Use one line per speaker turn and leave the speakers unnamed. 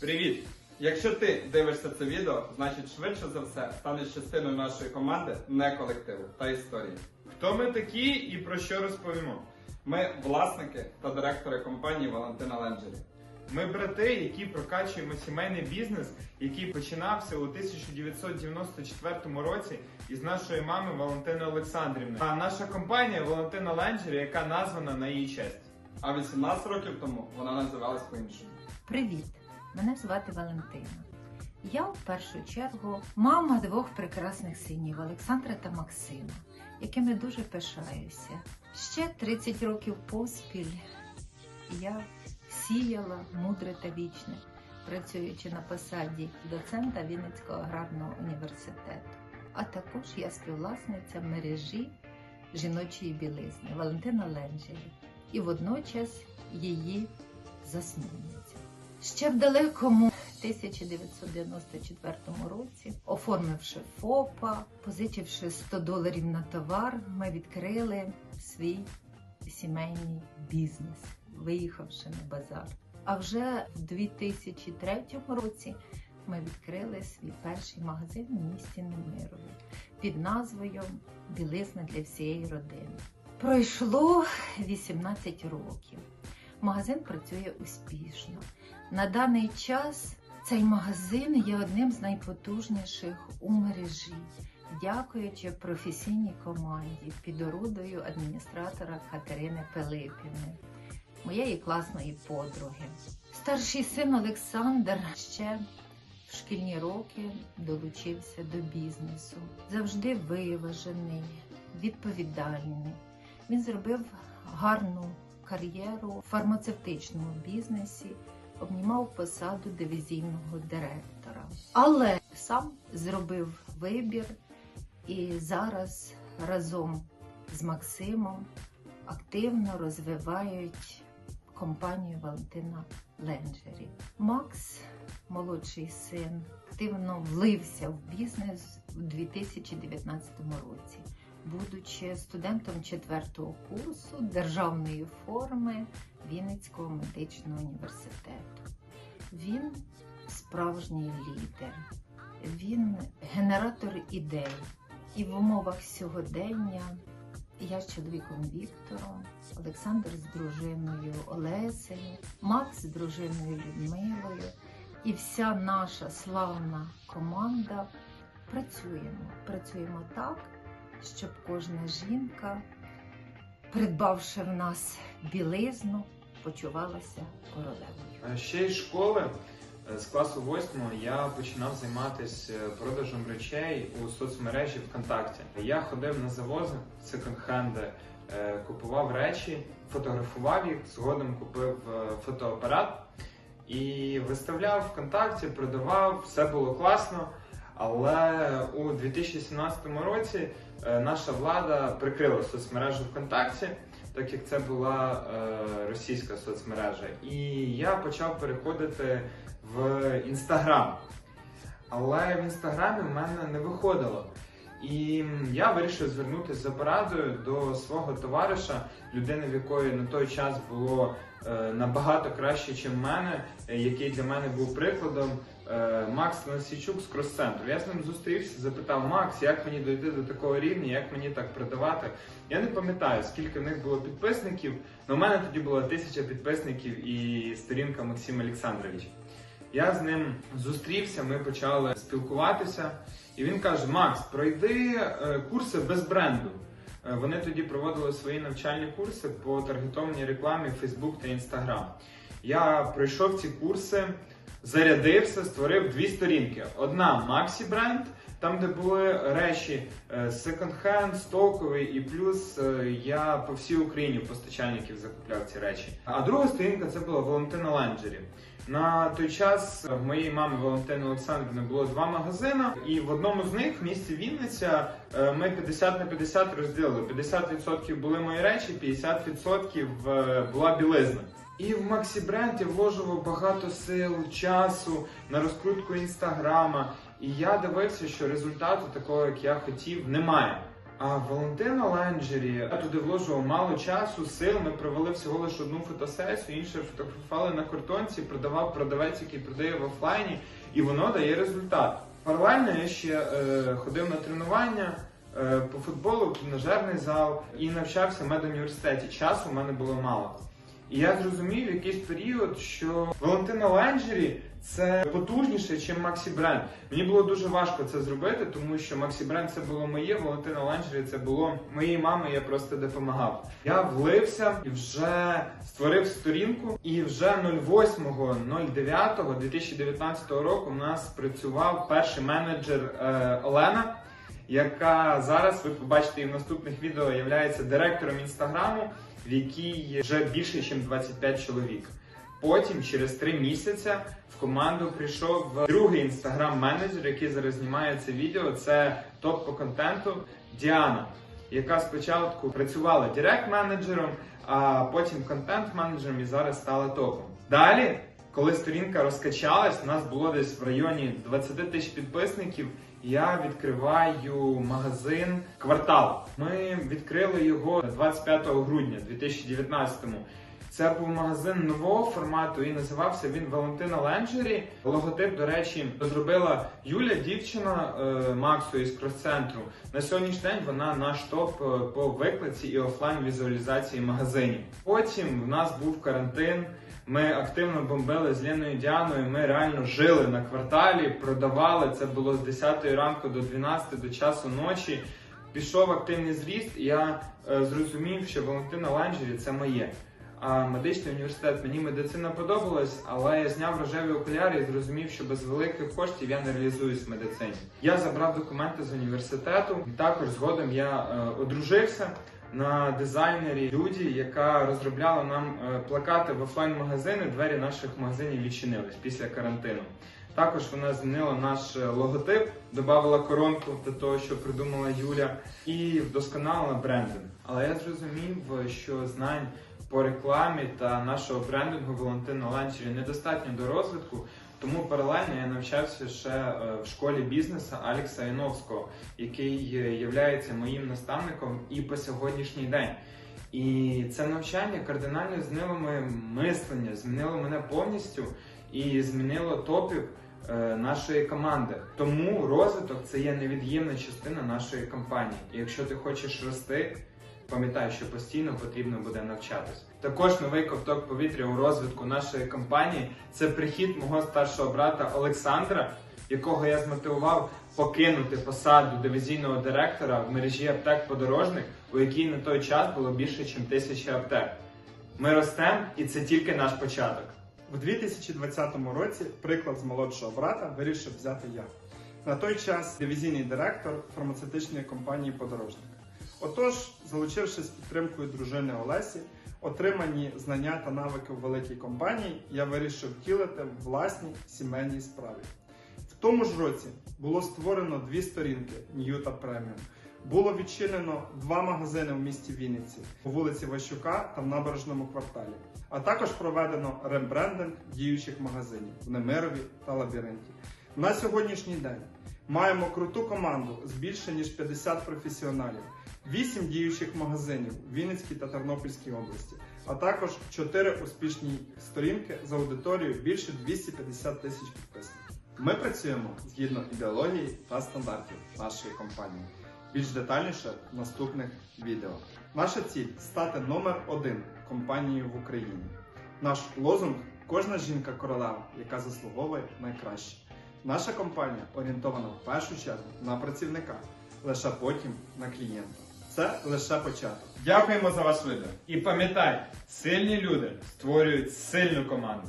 Привіт! Якщо ти дивишся це відео, значить швидше за все станеш частиною нашої команди, не колективу та історії.
Хто ми такі і про що розповімо?
Ми власники та директори компанії Валентина Ленджері.
Ми брати, які прокачуємо сімейний бізнес, який починався у 1994 році із нашої мами Валентини Олександрівни. А наша компанія Валентина Ленджері, яка названа на її честь.
А 18 років тому вона називалась по-іншому.
Привіт! Мене звати Валентина. Я в першу чергу мама двох прекрасних синів Олександра та Максима, якими дуже пишаюся. Ще 30 років поспіль я сіяла мудре та вічне, працюючи на посаді доцента Вінницького аграрного університету. А також я співвласниця мережі жіночої білизни Валентина Ленджері і водночас її засновниця. Ще в далекому 1994 році, оформивши ФОПа, позичивши 100 доларів на товар, ми відкрили свій сімейний бізнес, виїхавши на базар. А вже в 2003 році ми відкрили свій перший магазин в місті Немирові під назвою Білизна для всієї родини. Пройшло 18 років. Магазин працює успішно. На даний час цей магазин є одним з найпотужніших у мережі, дякуючи професійній команді під орудою адміністратора Катерини Пилипівни, моєї класної подруги. Старший син Олександр ще в шкільні роки долучився до бізнесу. Завжди виважений, відповідальний. Він зробив гарну кар'єру в фармацевтичному бізнесі, обнімав посаду дивізійного директора. Але сам зробив вибір і зараз разом з Максимом активно розвивають компанію Валентина Ленджері. Макс, молодший син, активно влився в бізнес у 2019 році будучи студентом четвертого курсу державної форми Вінницького медичного університету. Він справжній лідер, він генератор ідей. І в умовах сьогодення я з чоловіком Віктором, Олександр з дружиною Олесею, Макс з дружиною Людмилою і вся наша славна команда працюємо. Працюємо так, щоб кожна жінка, придбавши в нас білизну, почувалася королевою.
Е, Ще із школи е, з класу 8 я починав займатися е, продажем речей у соцмережі ВКонтакті. Я ходив на завози, секонд-хенди, купував речі, фотографував їх, згодом купив фотоапарат і виставляв ВКонтакті, продавав, все було класно. Але у 2017 році наша влада прикрила соцмережу ВКонтакті, так як це була е, російська соцмережа. І я почав переходити в Інстаграм. Але в інстаграмі в мене не виходило. І я вирішив звернутися за порадою до свого товариша, людини, в якої на той час було набагато краще, ніж мене, е, який для мене був прикладом. е, Макс Насійчук з крос-центру. Я з ним зустрівся, запитав Макс, як мені дойти до такого рівня, як мені так продавати. Я не пам'ятаю, скільки в них було підписників, але в мене тоді було тисяча підписників і сторінка Максим Олександрович. Я з ним зустрівся, ми почали спілкуватися, і він каже: Макс, пройди е, курси без бренду. Е, Вони тоді проводили свої навчальні курси по таргетованій рекламі Facebook та Instagram. Я пройшов ці курси, зарядився, створив дві сторінки. Одна Максі бренд, там, де були речі е, секонд-хенд, стоковий, і плюс е, я по всій Україні постачальників закупляв ці речі. А друга сторінка це була Валентина Ленджері. На той час в моєї мами Валентини Олександрівни було два магазини, і в одному з них в місті Вінниця е, ми 50 на 50 розділили. 50% були мої речі, 50% е, була білизна. І в Максі Бренд я вложував багато сил, часу на розкрутку інстаграма. І я дивився, що результату такого, як я хотів, немає. А Валентина Ленджері, я туди вложував мало часу, сил. Ми провели всього лише одну фотосесію, інше фотографували на картонці, продавав продавець, який продає в офлайні, і воно дає результат. Паралельно я ще е, ходив на тренування е, по футболу, в тренажерний зал і навчався в медуніверситеті. Часу в мене було мало. І я зрозумів якийсь період, що Валентина Ленджері це потужніше, ніж Максі Бренд. Мені було дуже важко це зробити, тому що Максі Бренд це було моє, Валентина Ленджері це було моєї мами, я просто допомагав. Я влився і вже створив сторінку, і вже 08.09.2019 року у нас працював перший менеджер е, Олена яка зараз ви побачите і в наступних відео є директором інстаграму, в якій вже більше, ніж 25 чоловік. Потім, через три місяці, в команду прийшов другий інстаграм-менеджер, який зараз знімає це відео. Це топ по контенту Діана, яка спочатку працювала директ-менеджером, а потім контент-менеджером і зараз стала топом. Далі, коли сторінка розкачалась, у нас було десь в районі 20 тисяч підписників. Я відкриваю магазин квартал. Ми відкрили його 25 грудня 2019-му. Це був магазин нового формату і називався він Валентина Ленджері. Логотип, до речі, зробила Юля, дівчина е, Максу із крос-центру. На сьогоднішній день вона наш топ е, по викладці і офлайн візуалізації магазинів. Потім в нас був карантин. Ми активно бомбили з Леною Діаною. Ми реально жили на кварталі, продавали. Це було з 10 ранку до 12 до часу ночі. Пішов активний зріст, і я е, зрозумів, що Валентина Ланджері це моє. А медичний університет мені медицина подобалась, але я зняв рожеві окуляри і зрозумів, що без великих коштів я не реалізуюсь в медицині. Я забрав документи з університету. Також згодом я е, одружився на дизайнері Люді, яка розробляла нам е, плакати в офлайн-магазини. Двері наших магазинів відчинились після карантину. Також вона змінила наш е, логотип, додавала коронку до того, що придумала Юля, і вдосконалила брендинг. Але я зрозумів, що знань по рекламі та нашого брендингу Валентина Ланчері недостатньо до розвитку. Тому паралельно я навчався ще е, в школі бізнесу Алекса Яновського, який є моїм наставником і по сьогоднішній день. І це навчання кардинально змінило моє мислення, змінило мене повністю і змінило топів е, нашої команди. Тому розвиток це є невід'ємна частина нашої компанії. І якщо ти хочеш рости, пам'ятай, що постійно потрібно буде навчатись. Також новий ковток повітря у розвитку нашої компанії це прихід мого старшого брата Олександра, якого я змотивував покинути посаду дивізійного директора в мережі аптек подорожник, у якій на той час було більше, ніж тисячі аптек. Ми ростемо, і це тільки наш початок.
У 2020 році приклад з молодшого брата вирішив взяти я. На той час дивізійний директор фармацевтичної компанії Подорожник. Отож, залучившись підтримкою дружини Олесі, отримані знання та навики в великій компанії, я вирішив втілити в власній сімейній справі. В тому ж році було створено дві сторінки Ньюта Преміум. Було відчинено два магазини в місті Вінниці по вулиці Ващука та в набережному кварталі, а також проведено рембрендинг діючих магазинів в Немирові та Лабіринті. На сьогоднішній день маємо круту команду з більше ніж 50 професіоналів, 8 діючих магазинів в Вінницькій та Тернопільській області, а також 4 успішні сторінки з аудиторією більше 250 тисяч підписників. Ми працюємо згідно ідеології та стандартів нашої компанії. Більш детальніше в наступних відео. Наша ціль стати номер один компанією в Україні. Наш лозунг кожна жінка королева, яка заслуговує найкраще. Наша компанія орієнтована в першу чергу на працівника, лише потім на клієнта. Це лише початок.
Дякуємо за ваш вибір.
І пам'ятай, сильні люди створюють сильну команду.